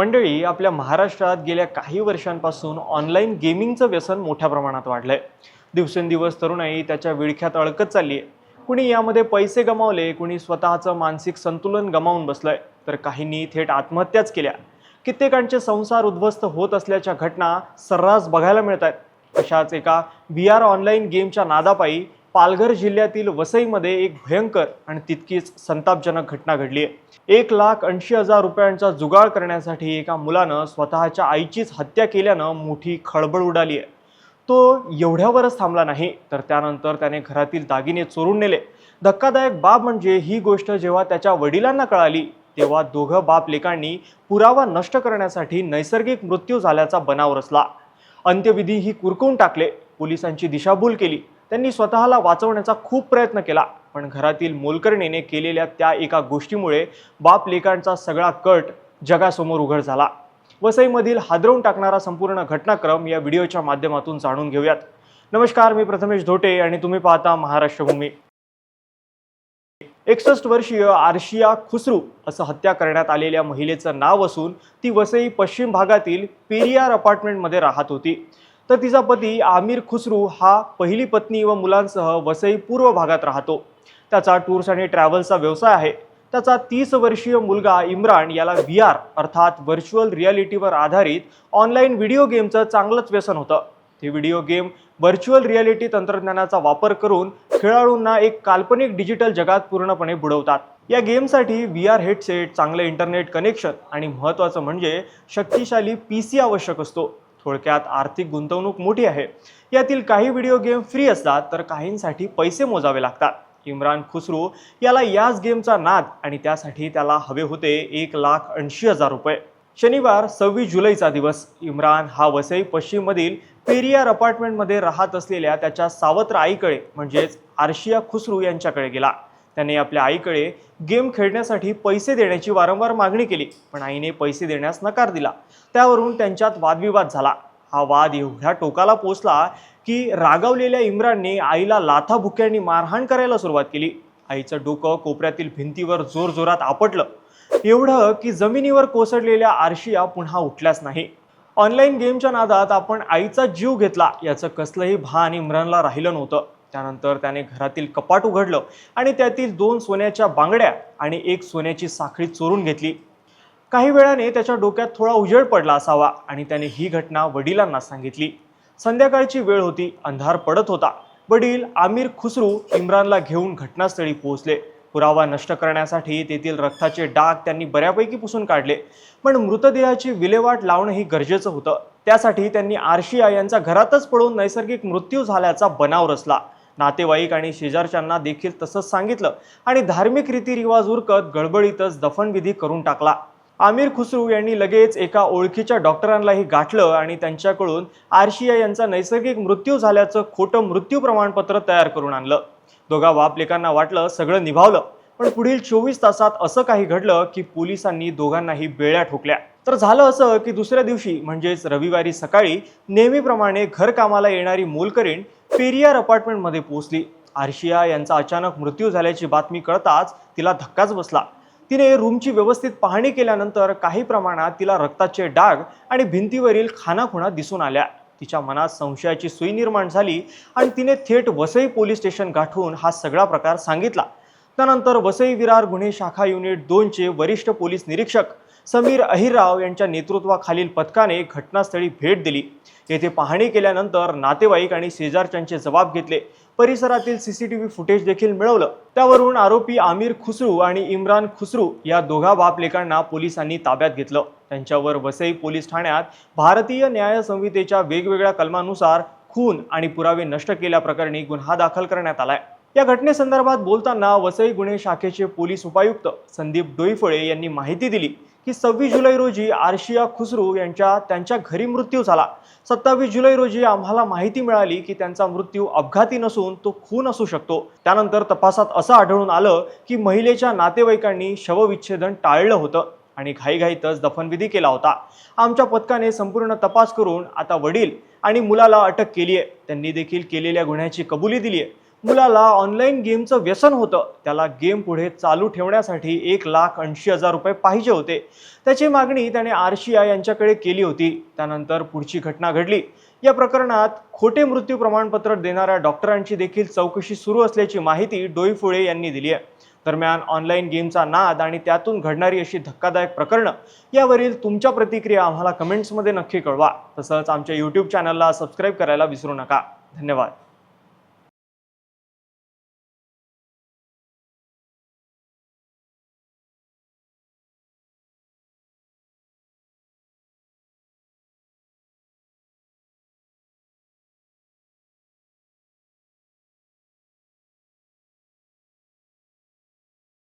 मंडळी आपल्या महाराष्ट्रात गेल्या काही वर्षांपासून ऑनलाईन गेमिंगचं व्यसन मोठ्या प्रमाणात वाढलं आहे दिवसेंदिवस तरुणाई त्याच्या विळख्यात अडकत चालली आहे कुणी यामध्ये पैसे गमावले कुणी स्वतःचं मानसिक संतुलन गमावून बसलंय. तर काहींनी थेट आत्महत्याच केल्या. कित्येकांचे संसार उद्ध्वस्त होत असल्याच्या घटना सर्रास बघायला मिळत आहेत अशाच एका व्ही आर ऑनलाईन गेमच्या नादापायी पालघर जिल्ह्यातील वसईमध्ये एक भयंकर आणि तितकीच संतापजनक घटना घडली आहे. एक लाख ऐंशी हजार रुपयांचा जुगाड करण्यासाठी एका मुलानं स्वतःच्या आईचीच हत्या केल्यानं मोठी खळबळ उडाली आहे. तो एवढ्यावरच थांबला नाही तर त्यानंतर त्याने घरातील दागिने चोरून नेले. धक्कादायक बाब म्हणजे ही गोष्ट जेव्हा त्याच्या वडिलांना कळाली तेव्हा दोघं बाप लेकांनी पुरावा नष्ट करण्यासाठी नैसर्गिक मृत्यू झाल्याचा बनाव रचला. अंत्यविधी ही कुरकवून टाकले पोलिसांची दिशाभूल केली. त्यांनी स्वतःला वाचवण्याचा खूप प्रयत्न केला. पण घरातील मोलकर्णीने केलेल्या त्या एका गोष्टीमुळे बाप लेकांचा सगळा कट जगासमोर उघड झाला. वसईमधील हादरवून टाकणारा संपूर्ण घटनाक्रम या व्हिडिओच्या माध्यमातून जाणून घेऊयात. नमस्कार मी प्रथमेश धोटे आणि तुम्ही पाहता महाराष्ट्रभूमी. एकसष्ट वर्षीय आर्शिया खुसरू असं हत्या करण्यात आलेल्या महिलेचं नाव असून ती वसई पश्चिम भागातील पेरियार अपार्टमेंटमध्ये राहत होती. तर तिचा पती आमिर खुसरू हा पहिली पत्नी व मुलांसह वसई पूर्व भागात राहतो. त्याचा टूर्स आणि ट्रॅव्हल्सचा व्यवसाय आहे. त्याचा तीस वर्षीय मुलगा इम्रान याला व्ही आर अर्थात व्हर्च्युअल रियालिटीवर आधारित ऑनलाईन व्हिडिओ गेमचं चांगलंच व्यसन होतं. ते व्हिडिओ गेम व्हर्च्युअल रियालिटी तंत्रज्ञानाचा वापर करून खेळाडूंना एक काल्पनिक डिजिटल जगात पूर्णपणे बुडवतात. या गेमसाठी व्ही आर हेडसेट चांगलं इंटरनेट कनेक्शन आणि महत्त्वाचं म्हणजे शक्तिशाली पी सी आवश्यक असतो. थोडक्यात आर्थिक गुंतवणूक मोठी आहे. यातील काही व्हिडिओ गेम फ्री असतात तर काहींसाठी पैसे मोजावे लागतात. इम्रान खुसरू याला याच गेमचा नाद आणि त्यासाठी त्याला हवे होते एक लाख ऐंशी हजार रुपये. शनिवार सव्वीस जुलैचा दिवस. इम्रान हा वसई पश्चिममधील पेरियार अपार्टमेंटमध्ये राहत असलेल्या त्याच्या सावत्र आईकडे म्हणजेच आर्शिया खुसरू यांच्याकडे गेला. त्याने आपल्या आईकडे गेम खेळण्यासाठी पैसे देण्याची वारंवार मागणी केली पण आईने पैसे देण्यास नकार दिला. त्यावरून त्यांच्यात वादविवाद झाला. हा वाद एवढ्या टोकाला पोचला की रागावलेल्या इम्रानने आईला लाथाभुक्यांनी मारहाण करायला सुरुवात केली. आईचं डोकं कोपऱ्यातील भिंतीवर जोरजोरात आपटलं. एवढं की जमिनीवर कोसळलेल्या आरशिया पुन्हा उठल्याच नाही. ऑनलाईन गेमच्या नादात आपण आईचा जीव घेतला याचं कसलंही भान इम्रानला राहिलं नव्हतं. त्यानंतर त्याने घरातील कपाट उघडलं आणि त्यातील दोन सोन्याच्या बांगड्या आणि एक सोन्याची साखळी चोरून घेतली. काही वेळाने त्याच्या डोक्यात थोडा उजेड पडला असावा आणि त्याने ही घटना वडिलांना सांगितली. संध्याकाळची वेळ होती अंधार पडत होता. वडील आमिर खुसरू इम्रानला घेऊन घटनास्थळी पोहोचले. पुरावा नष्ट करण्यासाठी तेथील रक्ताचे डाग त्यांनी बऱ्यापैकी पुसून काढले. पण मृतदेहाची विल्हेवाट लावणंही गरजेचं होतं. त्यासाठी त्यांनी आरशिया यांचा घरातच पडून नैसर्गिक मृत्यू झाल्याचा बनाव रचला. नातेवाईक आणि शेजारच्यांना देखील तसंच सांगितलं. आणि धार्मिक रीतिरिवाज उरकत गडबडीतच दफनविधी करून टाकला. आमिर खुसरू यांनी लगेच एका ओळखीच्या डॉक्टरांनाही गाठलं आणि त्यांच्याकडून आर्शिया यांचा नैसर्गिक मृत्यू झाल्याचं खोटं मृत्यू प्रमाणपत्र तयार करून आणलं. दोघा बापलेकांना वाटलं सगळं निभावलं. पण पुढील चोवीस तासात असं काही घडलं की पोलिसांनी दोघांनाही बेळ्या ठोकल्या. तर झालं असं की दुसऱ्या दिवशी म्हणजेच रविवारी सकाळी नेहमीप्रमाणे घरकामाला येणारी मोलकरीण पेरियार अपार्टमेंटमध्ये पोहोचली. आर्शिया यांचा अचानक मृत्यू झाल्याची बातमी कळताच तिला धक्काच बसला. तिने रूमची व्यवस्थित पाहणी केल्यानंतर काही प्रमाणात तिला रक्ताचे डाग आणि भिंतीवरील खानाखुणा दिसून आल्या. तिच्या मनात संशयाची सुई निर्माण झाली आणि तिने थेट वसई पोलीस स्टेशन गाठून हा सगळा प्रकार सांगितला. त्यानंतर वसई विरार गुन्हे शाखा युनिट दोनचे वरिष्ठ पोलीस निरीक्षक समीर अहिरराव यांच्या नेतृत्वाखालील पथकाने घटनास्थळी भेट दिली. येथे पाहणी केल्यानंतर नातेवाईक आणि शेजारच्यांचे जबाब घेतले. परिसरातील सीसीटीव्ही फुटेज देखील मिळवलं. त्यावरून आरोपी आमिर खुसरू आणि इम्रान खुसरू या दोघा बापलेकांना पोलिसांनी ताब्यात घेतलं. त्यांच्यावर वसई पोलीस ठाण्यात भारतीय न्याय संहितेच्या वेगवेगळ्या कलमानुसार खून आणि पुरावे नष्ट केल्याप्रकरणी गुन्हा दाखल करण्यात आलाय. या घटनेसंदर्भात बोलताना वसई गुन्हे शाखेचे पोलीस उपायुक्त संदीप डोईफळे यांनी माहिती दिली की सव्वीस जुलै रोजी आर्शिया खुसरू यांच्या त्यांच्या घरी मृत्यू झाला. सत्तावीस जुलै रोजी आम्हाला माहिती मिळाली की त्यांचा मृत्यू अपघाती नसून तो खून असू शकतो. त्यानंतर तपासात असं आढळून आलं की महिलेच्या नातेवाईकांनी शवविच्छेदन टाळलं होतं आणि घाईघाईतच दफनविधी केला होता. आमच्या पथकाने संपूर्ण तपास करून आता वडील आणि मुलाला अटक केली आहे त्यांनी देखील केलेल्या गुन्ह्याची कबुली दिली आहे मुलाला ऑनलाईन गेमचं व्यसन होतं. त्याला गेम पुढे चालू ठेवण्यासाठी एक लाख ऐंशी हजार रुपये पाहिजे होते. त्याची मागणी त्याने आरशिया यांच्याकडे केली होती. त्यानंतर पुढची घटना घडली. या प्रकरणात खोटे मृत्यू प्रमाणपत्र देणाऱ्या डॉक्टरांची देखील चौकशी सुरू असल्याची माहिती डोईफुळे यांनी दिली आहे. दरम्यान ऑनलाईन गेमचा नाद आणि त्यातून घडणारी अशी धक्कादायक प्रकरणं यावरील तुमच्या प्रतिक्रिया आम्हाला कमेंट्समध्ये नक्की कळवा. तसंच आमच्या यूट्यूब चॅनलला सबस्क्राईब करायला विसरू नका. धन्यवाद.